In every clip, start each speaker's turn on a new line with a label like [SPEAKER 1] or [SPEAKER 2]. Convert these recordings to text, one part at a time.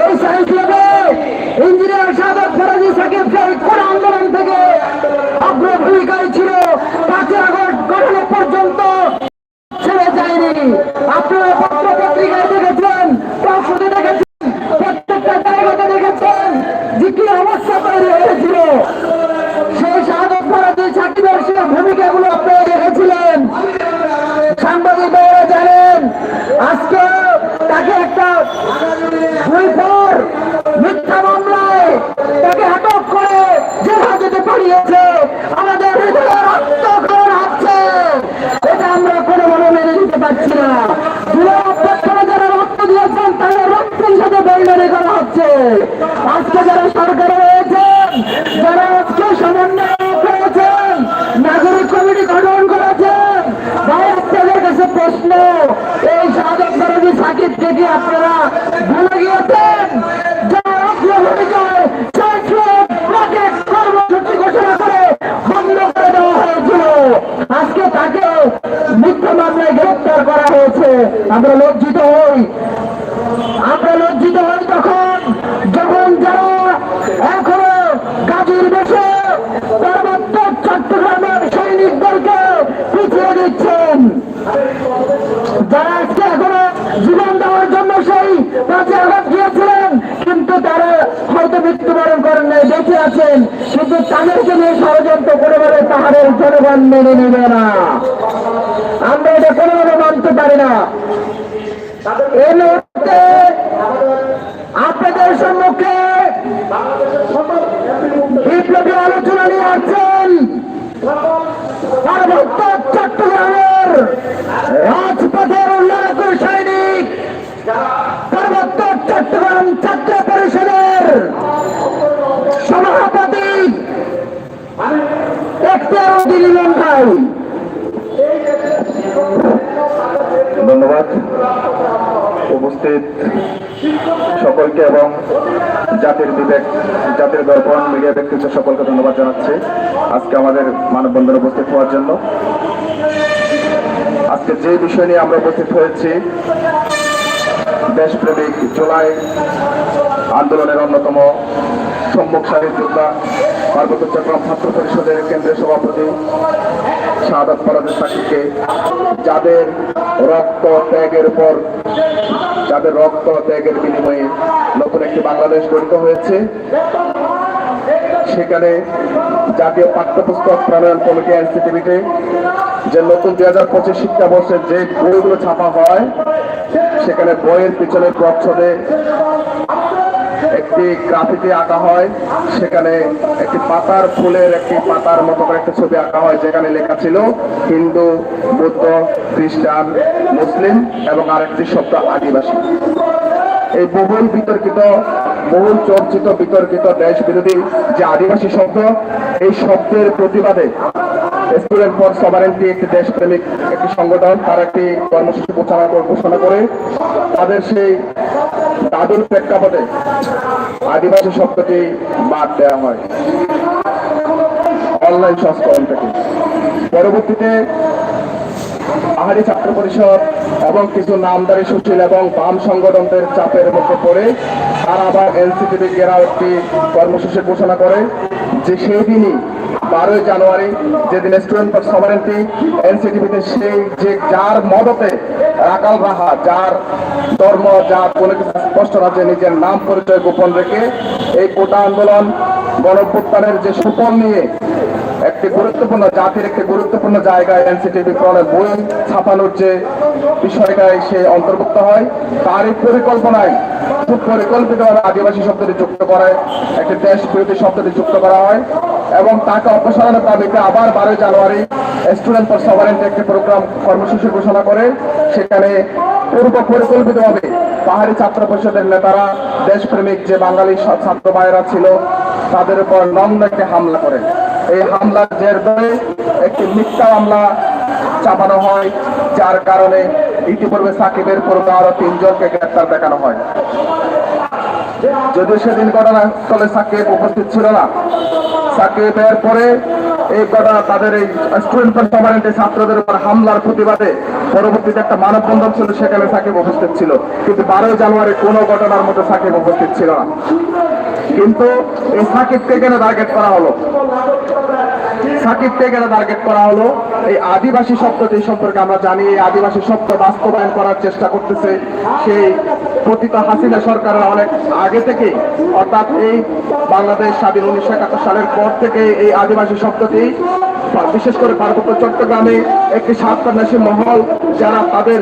[SPEAKER 1] এই সাইন্স ল্যাবে ইঞ্জিনিয়ার সাদত ফরাজি সাকিব খাই কোন আন্দোলন থেকে অগ্রভূমিকায় ছিল পাঁচই আগস্ট গঠন পর্যন্ত ছেড়ে যায়নি আপনারা পত্র পত্রিকায় দেখেছেন প্রস্তুতি দেখেছেন প্রত্যেকটা জায়গাতে দেখেছেন যে কি অবস্থা তৈরি হয়েছিল সেই সাধক ফরাজি সাকিবের সে ভূমিকাগুলো আপনারা দেখেছিলেন সাংবাদিক ভাইয়েরা জানেন আজকে তাকে একটা দুই পর মিথ্যা মামলায় তাকে আটক করে জেলহাজতে পাঠিয়েছে আমাদের হৃদয়ে রক্তক্ষরণ হচ্ছে এটা আমরা কোনোভাবে মেনে নিতে পারছি না জুলাই অভ্যর্থনা যারা রক্ত দিয়েছেন তাদের রক্তের সাথে বেইমানি করা হচ্ছে আজকে যারা সরকারে রয়েছেন যারা আজকে সমন্বয় করেছেন নাগরিক কমিটি গঠন করেছেন ভাই আপনাদের কাছে প্রশ্ন এই সাধক দরদি সাকিব আপনারা ভুলে গিয়েছেন আমরা লজ্জিত হই। আমরা লজ্জিত হই তখন, যখন যারা এখনও গাজীর বেশে পার্বত্য চট্টগ্রামের সৈনিকদেরকে পিছিয়ে দিচ্ছেন। যারা আজকে এখনও জীবন দেওয়ার জন্য সেই পাঁচে আঘাত গিয়েছিলেন কিন্তু তারা হয়তো মৃত্যুবরণ করেন আছেন কিন্তু তাদেরকে নিয়ে ষড়যন্ত্র করে বলে তাহাদের জনগণ মেনে নেবে না। আমরা এটা কোনোভাবে মানতে পারি না। এ মুহূর্তে আপনাদের সম্মুখে বিপ্লবী আলোচনা নিয়ে আসছেন পার্বত্য চট্টগ্রামের রাজপথের উল্লেখ সৈনিক পার্বত্য চট্টগ্রাম ছাত্র পরিষদের সভাপতি এখতিয়ার দিলেন ভাই
[SPEAKER 2] ধন্যবাদ উপস্থিত সকলকে এবং জাতির বিবেক, জাতির দর্পণ মিডিয়া ব্যক্তিত্ব সকলকে ধন্যবাদ জানাচ্ছি আজকে আমাদের মানববন্ধনে উপস্থিত হওয়ার জন্য। আজকে যে বিষয় নিয়ে আমরা উপস্থিত হয়েছি, দেশপ্রেমিক জুলাই আন্দোলনের অন্যতম সম্মুখ সারির যোদ্ধা পার্বত্য চট্টগ্রাম ছাত্র পরিষদের কেন্দ্রীয় সভাপতি শাহাদাত ফরাজের সাকিবকে যাদের রক্ত, ত্যাগের উপর যাদের রক্ত ত্যাগের বিনিময়ে নতুন একটি বাংলাদেশ গঠিত হয়েছে, সেখানে জাতীয় পাঠ্যপুস্তক প্রণয়ন কমিটি এনসিটিভিতে যে নতুন দুই হাজার পঁচিশ শিক্ষাবর্ষের যে বইগুলো ছাপা হয়, সেখানে বইয়ের পিছনে প্রচ্ছদে একটি গ্রাফিতি আঁকা হয়, সেখানে একটি পাতার ফুলের একটি পাতার মতো করে একটা ছবি আঁকা হয়, যেখানে লেখা ছিল, হিন্দু, বৌদ্ধ, খ্রিস্টান, মুসলিম এবং আরেকটি শব্দ, আদিবাসী। এই বহুল বিতর্কিত, বহুল চর্চিত, বিতর্কিত দেশ বিরোধী যে আদিবাসী শব্দ, এই শব্দের প্রতিবাদে স্টুডেন্ট ফর সভারেন্টি একটি দেশপ্রেমিক, একটি সংগঠন, তার একটি কর্মসূচি ঘোষণা ঘোষণা করে, তাদের সেই দাদুর প্রেক্ষাপটে আদিবাসী শব্দটি বাদ দেওয়া হয়। অনলাইন সংস্করণ থেকে। পরবর্তীতে পাহাড়ি ছাত্র পরিষদ এবং কিছু নামদারি সুশীল এবং বাম সংগঠনদের চাপের মধ্যে পড়ে তারা আবার এনসিটিভি ঘেরাও একটি কর্মসূচি ঘোষণা করে যে সেই দিনই বারোই জানুয়ারি যেদিন স্টুডেন্ট সভারেন্টি এনসিটিভিতে সেই যে যার মদতে রাকাল রাহা, যার ধর্ম, যার কোনো কিছু স্পষ্ট না যে নিজের নাম পরিচয় গোপন রেখে এই কোটা আন্দোলন গণপ্রত্যানের যে সুফল নিয়ে একটি গুরুত্বপূর্ণ জাতির একটি গুরুত্বপূর্ণ জায়গায় এনসিটিভি প্রণের বই ছাপানোর যে বিষয়টায় সে অন্তর্ভুক্ত হয়, তারই পরিকল্পনায় খুব পরিকল্পিতভাবে আদিবাসী শব্দটি যুক্ত করায়, একটি দেশ বিরোধী শব্দটি যুক্ত করা হয়। এবং তাকে অপসারণের দাবিতে আবার বারোই জানুয়ারি স্টুডেন্ট ফর সভারেন্টি একটি প্রোগ্রাম কর্মসূচি ঘোষণা করে, সেখানে পূর্ব পরিকল্পিতভাবে পাহাড়ি ছাত্র পরিষদের নেতারা, দেশপ্রেমিক যে বাঙালি ছাত্র ভাইয়েরা ছিল, তাদের উপর নগ্ন একটি হামলা করে। এই হামলার জের ধরে একটি মিথ্যা মামলা চাপানো হয়, যার কারণে ইতিপূর্বে সাকিবের পূর্বে আরও তিনজনকে গ্রেপ্তার দেখানো হয়। যদিও সেদিন ঘটনাস্থলে সাকিব উপস্থিত ছিল না সাকিবের পরে এই ঘটনা তাদের এই স্টুডেন্ট ছাত্রদের উপর হামলার প্রতিবাদে পরবর্তীতে একটা মানববন্ধন ছিল, সেখানে সাকিব উপস্থিত ছিল। কিন্তু বারোই জানুয়ারি কোনো ঘটনার মধ্যে সাকিব উপস্থিত ছিল না। কিন্তু এই সাকিবকে কেন টার্গেট করা হলো? সাকিবকে কেন টার্গেট করা হলো? এই আদিবাসী শব্দটি সম্পর্কে আমরা জানি, এই আদিবাসী শব্দ বাস্তবায়ন করার চেষ্টা করতেছে সেই পতিত হাসিনা সরকারের অনেক আগে থেকে অর্থাৎ এই বাংলাদেশ স্বাধীন উনিশশো একাত্তর সালের পর থেকে এই আদিবাসী শব্দটি, বিশেষ করে পার্বত্য চট্টগ্রামে একটি স্বার্থান্বেষী মহল যারা তাদের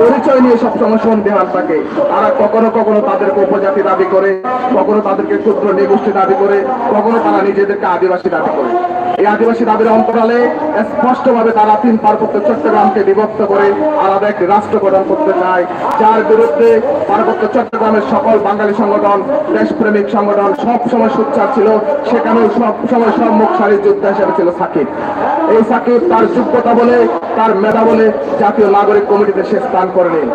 [SPEAKER 2] পরিচয় নিয়ে সবসময় সন্দেহান থাকে। তারা কখনো কখনো তাদেরকে উপজাতি দাবি করে, কখনো তাদেরকে ক্ষুদ্র নিগোষ্ঠী দাবি করে, কখনো তারা নিজেদেরকে আদিবাসী দাবি করে। এই আদিবাসী দাবির অন্তরালে স্পষ্টভাবে তারা তিন পার্বত্য চট্টগ্রামকে বিভক্ত করে আলাদা একটি রাষ্ট্র গঠন করতে চায়। যার বিরুদ্ধে পার্বত্য চট্টগ্রামের সকল বাঙালি সংগঠন, দেশপ্রেমিক সংগঠন সব সময় সোচ্চার ছিল। সেখানেও সব সময় সম্মুখ সারির যোদ্ধা হিসেবে ছিল সাকিব। এই সাকিব তার যোগ্যতা বলে, তার মেধা বলে জাতীয় নাগরিক কমিটিতে সে স্থান করে নিন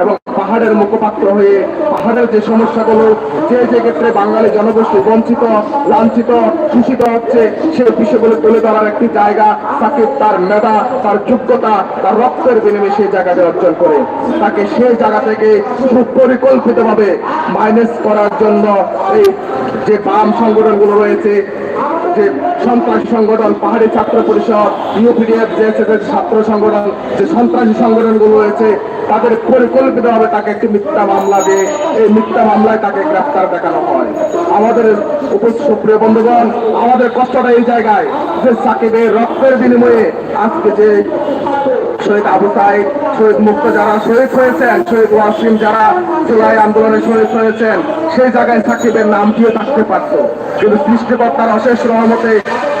[SPEAKER 2] এবং পাহাড়ের মুখপাত্র হয়ে পাহাড়ের যে সমস্যাগুলো, যে যে ক্ষেত্রে বাঙালি জনগোষ্ঠী বঞ্চিত, লাঞ্ছিত, শোষিত হচ্ছে, সেই বিষয়গুলো তুলে ধরার একটি জায়গা তাকে তার মেধা, তার যোগ্যতা, তার রক্তের বিনিময়ে সেই জায়গাতে অর্জন করে। তাকে সেই জায়গা থেকে সুপরিকল্পিতভাবে মাইনাস করার জন্য এই যে বাম সংগঠনগুলো রয়েছে যে সন্ত্রাসী সংগঠন, পাহাড়ি ছাত্র পরিষদ ইউপিডিএফ যে ছাত্র সংগঠন, যে সন্ত্রাসী সংগঠনগুলো রয়েছে, তাদের পরিকল্পিতভাবে তাকে একটি মিথ্যা মামলা দিয়ে, এই মিথ্যা মামলায় তাকে গ্রেফতার দেখানো হয়। আমাদের সুপ্রিয় বন্ধুগণ, আমাদের কষ্টটা এই জায়গায় যে সাকিবের রক্তের বিনিময়ে আজকে যে শহীদ আবু সাইদ, শহীদ মুক্ত যারা শহীদ হয়েছেন, শহীদ ওয়াসিম যারা জুলাই আন্দোলনে শহীদ হয়েছেন সেই জায়গায় সাকিবের নাম নামটিও থাকতে পারত। কিন্তু সৃষ্টিকর্তার অশেষ রহমতে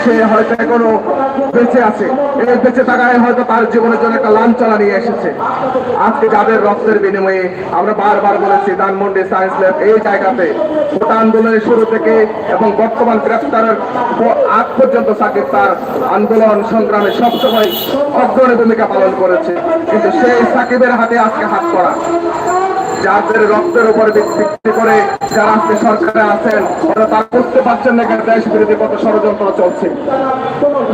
[SPEAKER 2] সে হয়তো এখনও বেঁচে আছে। এই বেঁচে থাকায় হয়তো তার জীবনের জন্য একটা লাঞ্ছনা নিয়ে এসেছে। আজকে যাদের রক্তের বিনিময়ে আমরা বারবার বলেছি, ধানমন্ডি সায়েন্স ল্যাব এই জায়গাতে গোটা আন্দোলনের শুরু থেকে এবং বর্তমান গ্রেফতারের আগ পর্যন্ত সাকিব তার আন্দোলন সংগ্রামে সবসময় অগ্রণী ভূমিকা পালন করেছে। কিন্তু সেই সাকিবের হাতে আজকে হাত করা যাদের রক্তের উপর ভিত্তি করে যারা আজকে সরকারে আছেন ওরা তা বুঝতে পারছেন না এখানে দেশ বিরোধী কত ষড়যন্ত্র চলছে।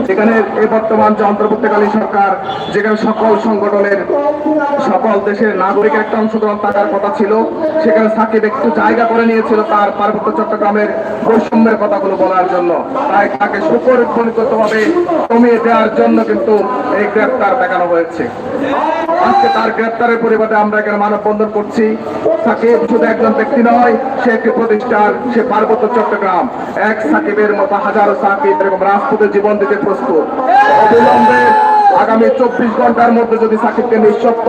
[SPEAKER 2] যেখানে এই বর্তমান যে অন্তর্বর্তীকালীন সরকার, যেখানে সকল সংগঠনের সকল দেশের নাগরিকের একটা অংশগ্রহণ থাকার কথা ছিল, সেখানে সাকিব একটু জায়গা করে নিয়েছিল তার পার্বত্য চট্টগ্রামের বৈষম্যের কথাগুলো বলার জন্য। তাই তাকে সুপরিকল্পিতভাবে কমিয়ে দেওয়ার জন্য কিন্তু এই গ্রেপ্তার দেখানো হয়েছে। আজকে তার গ্রেপ্তারের পরিবর্তে আমরা এখানে মানববন্ধন করছি। সাকিব শুধু একজন ব্যক্তি নয়, সে একটি প্রতিষ্ঠান, সে পার্বত্য চট্টগ্রাম। এক সাকিবের মতো হাজারো সাকিব এরকম রাজপুতের জীবন দিতে প্রস্তুত। অবিলম্বে আগামী চব্বিশ ঘণ্টার মধ্যে যদি সাকিবকে নিঃশব্দ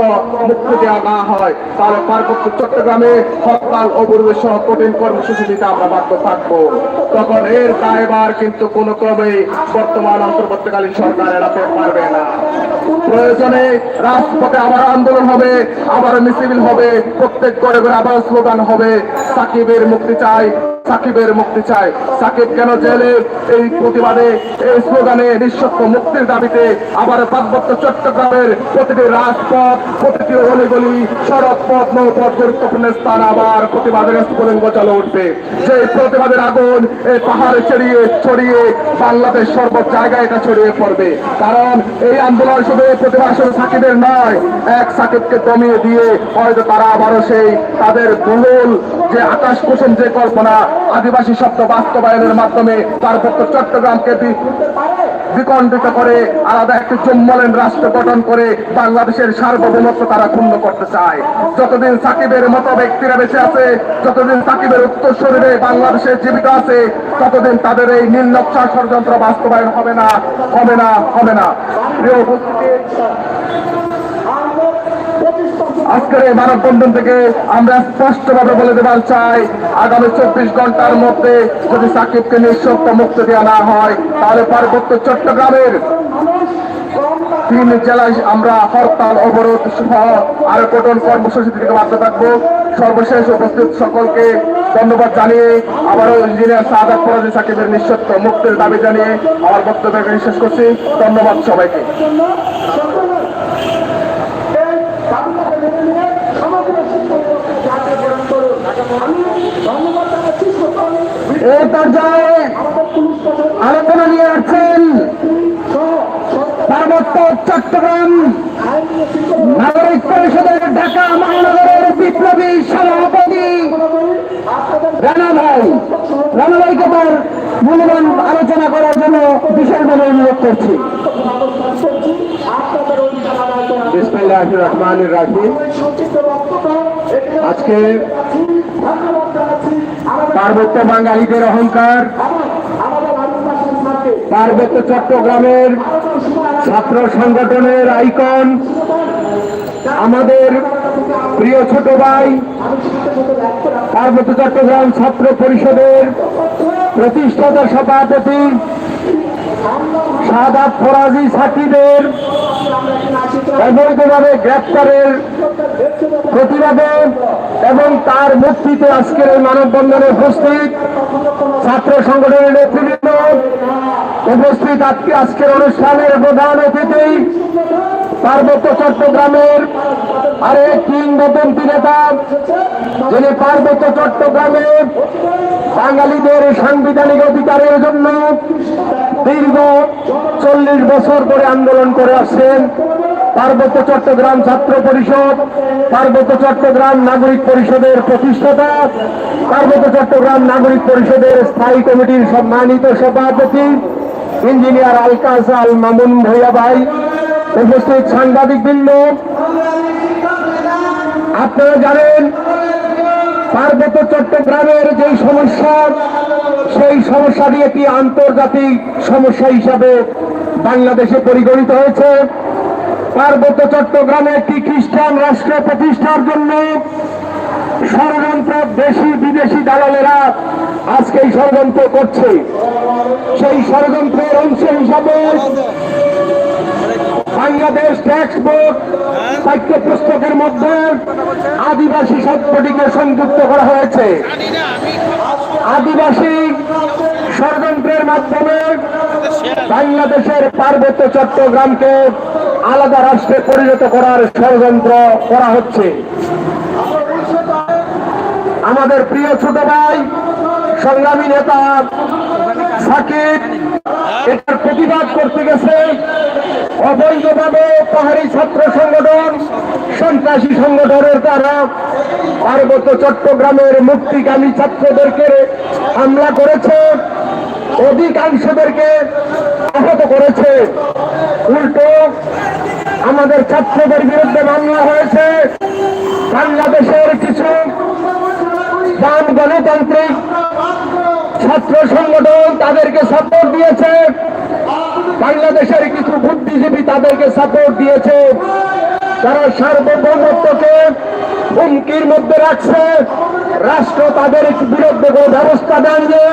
[SPEAKER 2] মুক্তি দেওয়া না হয়, তাহলে পার্বত্য চট্টগ্রামে হরতাল অবরোধ সহ কঠিন কর্মসূচি দিতে আমরা বাধ্য থাকব। তখন এর দায়বার কিন্তু কোনো ক্রমে বর্তমান অন্তর্বর্তীকালীন সরকার এড়াতে পারবে না। প্রয়োজনে রাজপথে আবার আন্দোলন হবে, আবার মিছিল হবে, প্রত্যেক করে আবার স্লোগান হবে, সাকিবের মুক্তি চাই সাকিবের মুক্তি চাই সাকিব কেন জেলে? এই প্রতিবাদে, এই স্লোগানে নিঃশব্দ মুক্তির দাবিতে আবার পার্বত্য চট্টগ্রামের প্রতিটি রাজপথ, প্রতিটি অলিগলি, সড়ক পথ, নৌপথ গুরুত্বপূর্ণ স্থান আবার প্রতিবাদের স্ফুলিঙ্গ চলে উঠবে। সেই প্রতিবাদের আগুন, এই পাহাড়ে ছড়িয়ে ছড়িয়ে বাংলাদেশ সর্ব জায়গায় এটা ছড়িয়ে পড়বে। কারণ এই আন্দোলন শুধু প্রতিবাদ শুধু সাকিবের নয়, এক সাকিবকে দমিয়ে দিয়ে হয়তো তারা আবারও সেই তাদের বহুল যে আকাশ কুসুম যে কল্পনা, আদিবাসী শব্দ বাস্তবায়নের মাধ্যমে পার্বত্য চট্টগ্রামকে বিকণ্ডিত করে, আলাদা একটি জম্মলেন রাষ্ট্র গঠন করে বাংলাদেশের সার্বভৌমত্ব তারা ক্ষুণ্ণ করতে চায়। যতদিন সাকিবের মতো ব্যক্তিরা বেঁচে আছে, যতদিন সাকিবের উত্তর শরীরে বাংলাদেশের জীবিত আছে, ততদিন তাদের এই নির্লক্ষা ষড়যন্ত্র বাস্তবায়ন হবে না হবে না হবে না। প্রিয় উপস্থিতি আজকের এই মানববন্ধন থেকে আমরা স্পষ্টভাবে বলে দেবার চাই, আগামী চব্বিশ ঘণ্টার মধ্যে যদি সাকিবকে নিঃশব্দ মুক্ত দেওয়া না হয়, তাহলে পার্বত্য চট্টগ্রামের তিন জেলায় আমরা হরতাল, অবরোধ সহ আরও কঠোর কর্মসূচি থেকে বাধ্য থাকব। সর্বশেষ উপস্থিত সকলকে ধন্যবাদ জানিয়ে আবারও ইঞ্জিনিয়ার সাদাত ফরাজি সাকিবের নিঃশব্দ মুক্তির দাবি জানিয়ে আমার বক্তব্য শেষ করছি। ধন্যবাদ সবাইকে।
[SPEAKER 1] আলোচনা নিয়ে আসছেন পার্বত্য চট্টগ্রাম
[SPEAKER 3] নাগরিক পরিষদের ঢাকা মহানগরের বিপ্লবী সভাপতি রানা ভাই। রানা ভাইকে তার মূল্যবান আলোচনা করার জন্য বিশেষভাবে অনুরোধ করছি।
[SPEAKER 1] আজকে পার্বত্য বাঙালিদের অহংকার। পার্বত্য চট্টগ্রামের ছাত্র সংগঠনের আইকন। আমাদের প্রিয় ছোট ভাই, পার্বত্য চট্টগ্রাম ছাত্র পরিষদের প্রতিষ্ঠাতা সভাপতি সাদাত ফরাজি সাকিবের অবৈধভাবে গ্রেপ্তারের প্রতিবাদে এবং তার মুক্তিতে আজকের এই মানববন্ধনে উপস্থিত ছাত্র সংগঠনের নেতৃবৃন্দ, উপস্থিত আজকে আজকের অনুষ্ঠানের প্রধান অতিথি, পার্বত্য চট্টগ্রামের আরেক কিংবদন্তি নেতা, যিনি পার্বত্য চট্টগ্রামে বাঙালিদের সাংবিধানিক অধিকারের জন্য দীর্ঘ চল্লিশ বছর ধরে আন্দোলন করে আসছেন। পার্বত্য চট্টগ্রাম ছাত্র পরিষদ, পার্বত্য চট্টগ্রাম নাগরিক পরিষদের প্রতিষ্ঠাতা, পার্বত্য চট্টগ্রাম নাগরিক পরিষদের স্থায়ী কমিটির সম্মানিত সভাপতি, ইঞ্জিনিয়ার আলকাস আল মামুন ভৈয়া ভাই, উপস্থিত সাংবাদিক বৃন্দ আপনারা জানেন, পার্বত্য চট্টগ্রামের যে সমস্যা, সেই সমস্যাটি একটি আন্তর্জাতিক সমস্যা হিসাবে বাংলাদেশে পরিগণিত হয়েছে। পার্বত্য চট্টগ্রামে একটি খ্রিস্টান রাষ্ট্র প্রতিষ্ঠার জন্য ষড়যন্ত্র দেশি বিদেশি দালালেরা আজকে এই ষড়যন্ত্র করছে। সেই ষড়যন্ত্রের অংশ হিসাবে বাংলাদেশ ট্যাক্স বোর্ড পাঠ্য পুস্তকের মধ্যে আদিবাসী শব্দটিকে সংযুক্ত করা হয়েছে। আদিবাসী ষড়যন্ত্রের মাধ্যমে বাংলাদেশের পার্বত্য চট্টগ্রামকে আলাদা রাষ্ট্রে পরিণত করার ষড়যন্ত্র করা হচ্ছে। আমাদের প্রিয় ছোট ভাই, সংগ্রামী নেতা সাকিব, এটার প্রতিবাদ করতে গেছে। অবৈধভাবে পাহাড়ি ছাত্র সংগঠন, সন্ত্রাসী সংগঠনের দ্বারা পার্বত্য চট্টগ্রামের মুক্তিগামী ছাত্রদেরকে হামলা করেছে, অধিকাংশদেরকে আহত করেছে। উল্টো আমাদের ছাত্রদের বিরুদ্ধে মামলা হয়েছে। বাংলাদেশের কিছু বাম গণতান্ত্রিক ছাত্র সংগঠন তাদেরকে সাপোর্ট দিয়েছে। বাংলাদেশের কিছু বুদ্ধিজীবী তাদেরকে সাপোর্ট দিয়েছে। তারা সার্বভৌমত্বকে হুমকির মধ্যে রাখছে। রাষ্ট্র তাদের বিরুদ্ধে কোনো ব্যবস্থা দেননি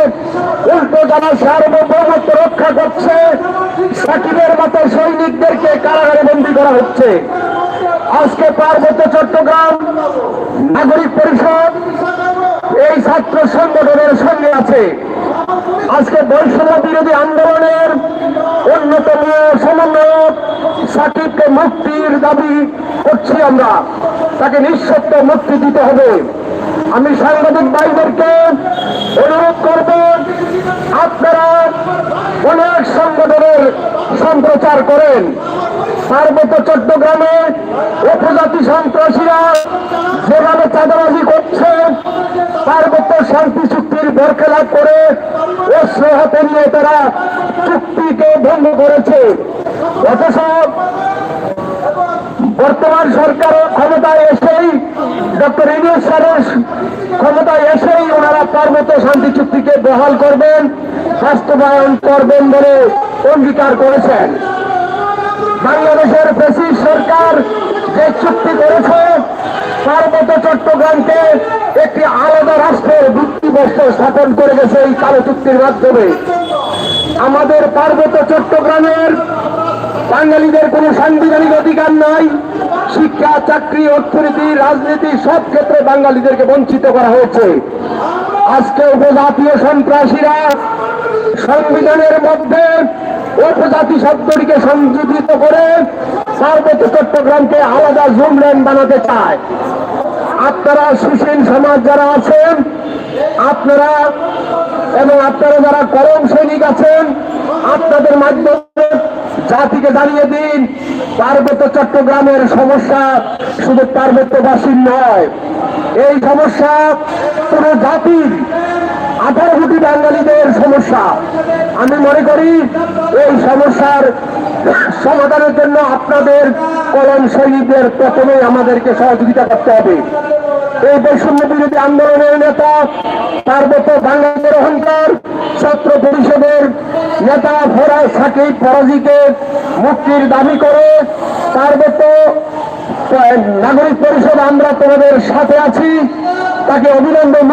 [SPEAKER 1] উল্টো যারা সার্বভৌমত্ব রক্ষা করছে সাকিবের মতো সৈনিকদেরকে কারাগারে বন্দী করা হচ্ছে আজকে পার্বত্য চট্টগ্রাম নাগরিক পরিষদ এই ছাত্র সংগঠনের সঙ্গে আছে। আজকে বৈষম্য বিরোধী আন্দোলনের অন্যতম সমন্বয়ক সাকিবকে মুক্তির দাবি করছি আমরা। তাকে নিঃশব্দ মুক্তি দিতে হবে। আমি সাংবাদিক ভাইদেরকে অনুরোধ করব, আপনারা অনেক সংগঠনের সম্প্রচার করেন। পার্বত্য চট্টগ্রামে উপজাতি সন্ত্রাসীরা যেভাবে চাঁদাবাজি করছে, পার্বত্য শান্তি চুক্তির বরখেলাপ করে অস্ত্র হাতে নিয়ে তারা চুক্তিকে ভঙ্গ করেছে। অথচ বর্তমান সরকার ক্ষমতায় এসেই, ডক্টর ইনুস স্যারের ক্ষমতায় এসেই ওনারা পার্বত্য শান্তি চুক্তিকে বহাল করবেন, বাস্তবায়ন করবেন বলে অঙ্গীকার করেছেন। বাংলাদেশের ব্রিটিশ সরকার যে চুক্তি করেছে পার্বত্য চট্টগ্রামকে একটি আলাদা রাষ্ট্রের ভিত্তিবস্ত স্থাপন করে গেছে এই কালো চুক্তির মাধ্যমে। আমাদের পার্বত্য চট্টগ্রামের বাঙালিদের কোনো সাংবিধানিক অধিকার নাই, শিক্ষা, চাকরি, অর্থনীতি, রাজনীতি, সব ক্ষেত্রে বাঙালিদেরকে বঞ্চিত করা হয়েছে। আজকে উপজাতীয় সন্ত্রাসীরা সংবিধানের মধ্যে উপজাতি শব্দটিকে সংযোজিত করে পার্বত্য চট্টগ্রামকে আলাদা জুম ল্যান্ড বানাতে চায়। আপনারা সুশীল সমাজ যারা আছেন, আপনারা এবং আপনারা যারা করম সৈনিক আছেন, আপনাদের মাধ্যমে জাতিকে জানিয়ে দিন, পার্বত্য চট্টগ্রামের সমস্যা শুধু পার্বত্যবাসীর নয়, এই সমস্যা কোন জাতির আঠারো কোটি বাঙালিদের সমস্যা। আমি মনে করি এই সমস্যার সমাধানের জন্য আপনাদের কলম সৈনিকদের প্রথমেই আমাদেরকে সহযোগিতা করতে হবে। এই বৈষম্য বিরোধী আন্দোলনের নেতা, পার্বত্য বাঙালিদের অহংকার, ছাত্র পরিষদের নেতা ফরাজ সাকিব ফরাজিকে মুক্তির দাবি করে পার্বত্য নাগরিক পরিষদ, আমরা তোমাদের সাথে আছি। তাকে অবিলম্বে মুক্তি